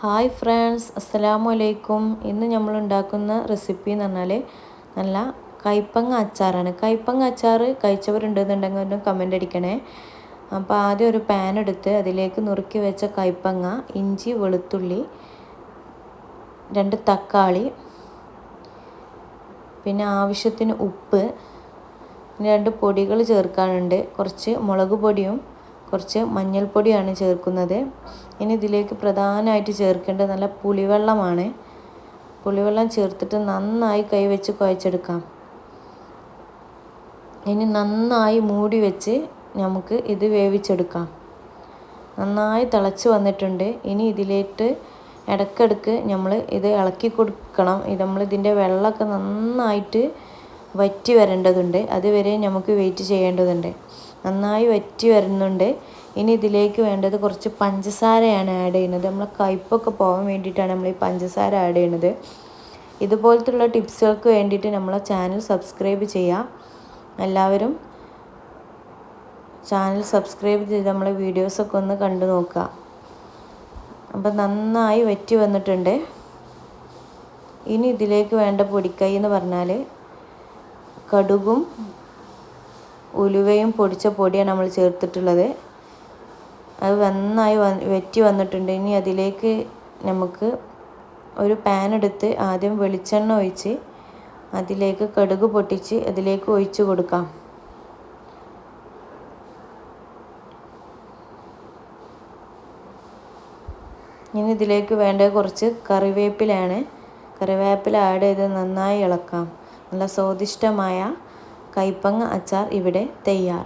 Hi friends അസ്സലാമു അലൈക്കും ഇന്ന് നമ്മൾ ഉണ്ടാക്കുന്ന റെസിപ്പി എന്ന് പറഞ്ഞാൽ നല്ല കൈപ്പങ്ങ അച്ചാറാണ്. കൈപ്പങ്ങ അച്ചാർ കഴിച്ചവരുണ്ടെന്നുണ്ടെങ്കിൽ ഒന്ന് കമന്റ് അടിക്കണേ. അപ്പോൾ ആദ്യം ഒരു പാൻ എടുത്ത് അതിലേക്ക് നുറുക്കി വെച്ച കൈപ്പങ്ങ ഇഞ്ചി വെളുത്തുള്ളി രണ്ട് തക്കാളി പിന്നെ ആവശ്യത്തിന് ഉപ്പ് രണ്ട് പൊടികൾ ചേർക്കാനുണ്ട്. കുറച്ച് മുളക് പൊടിയും കുറച്ച് മഞ്ഞൾപ്പൊടിയാണ് ചേർക്കുന്നത്. ഇനി ഇതിലേക്ക് പ്രധാനമായിട്ട് ചേർക്കേണ്ടത് നല്ല പുളിവെള്ളമാണ്. പുളിവെള്ളം ചേർത്തിട്ട് നന്നായി കൈവച്ച് കുഴച്ചെടുക്കാം. ഇനി നന്നായി മൂടി വെച്ച് നമുക്ക് ഇത് വേവിച്ചെടുക്കാം. നന്നായി തിളച്ച് വന്നിട്ടുണ്ട്. ഇനി ഇതിലേക്ക് ഇടയ്ക്കിടയ്ക്ക് നമ്മൾ ഇത് ഇളക്കി കൊടുക്കണം. ഇത് നമ്മൾ ഇതിന്റെ വെള്ളമൊക്കെ നന്നായിട്ട് വറ്റി വരേണ്ടതുണ്ട്. അതുവരെ നമുക്ക് വെയിറ്റ് ചെയ്യേണ്ടതുണ്ട്. നന്നായി വറ്റി വരുന്നുണ്ട്. ഇനി ഇതിലേക്ക് വേണ്ടത് കുറച്ച് പഞ്ചസാരയാണ് ആഡ് ചെയ്യുന്നത്. നമ്മൾ കയ്പ്പൊക്കെ പോകാൻ വേണ്ടിയിട്ടാണ് നമ്മൾ ഈ പഞ്ചസാര ആഡ് ചെയ്യുന്നത്. ഇതുപോലത്തുള്ള ടിപ്സുകൾക്ക് വേണ്ടിയിട്ട് നമ്മളെ ചാനൽ സബ്സ്ക്രൈബ് ചെയ്യാം. എല്ലാവരും ചാനൽ സബ്സ്ക്രൈബ് ചെയ്ത് നമ്മളെ വീഡിയോസൊക്കെ ഒന്ന് കണ്ടു നോക്കുക. അപ്പം നന്നായി വറ്റി വന്നിട്ടുണ്ട്. ഇനി ഇതിലേക്ക് വേണ്ട പൊടിക്കൈ എന്ന് പറഞ്ഞാൽ കടുകും ഉലുവയും പൊടിച്ച പൊടിയാണ് നമ്മൾ ചേർത്തിട്ടുള്ളത്. അത് നന്നായി വെറ്റി വന്നിട്ടുണ്ട്. ഇനി അതിലേക്ക് നമുക്ക് ഒരു പാൻ എടുത്ത് ആദ്യം വെളിച്ചെണ്ണ ഒഴിച്ച് അതിലേക്ക് കടുക് പൊട്ടിച്ച് അതിലേക്ക് ഒഴിച്ചു കൊടുക്കാം. ഇനി ഇതിലേക്ക് വേണ്ട കുറച്ച് കറിവേപ്പിലാണ് കറിവേപ്പില ആഡ് ചെയ്ത് നന്നായി ഇളക്കാം. നല്ല സ്വാദിഷ്ടമായ കൈപ്പങ്ങ അച്ചാർ ഇവിടെ തയ്യാർ.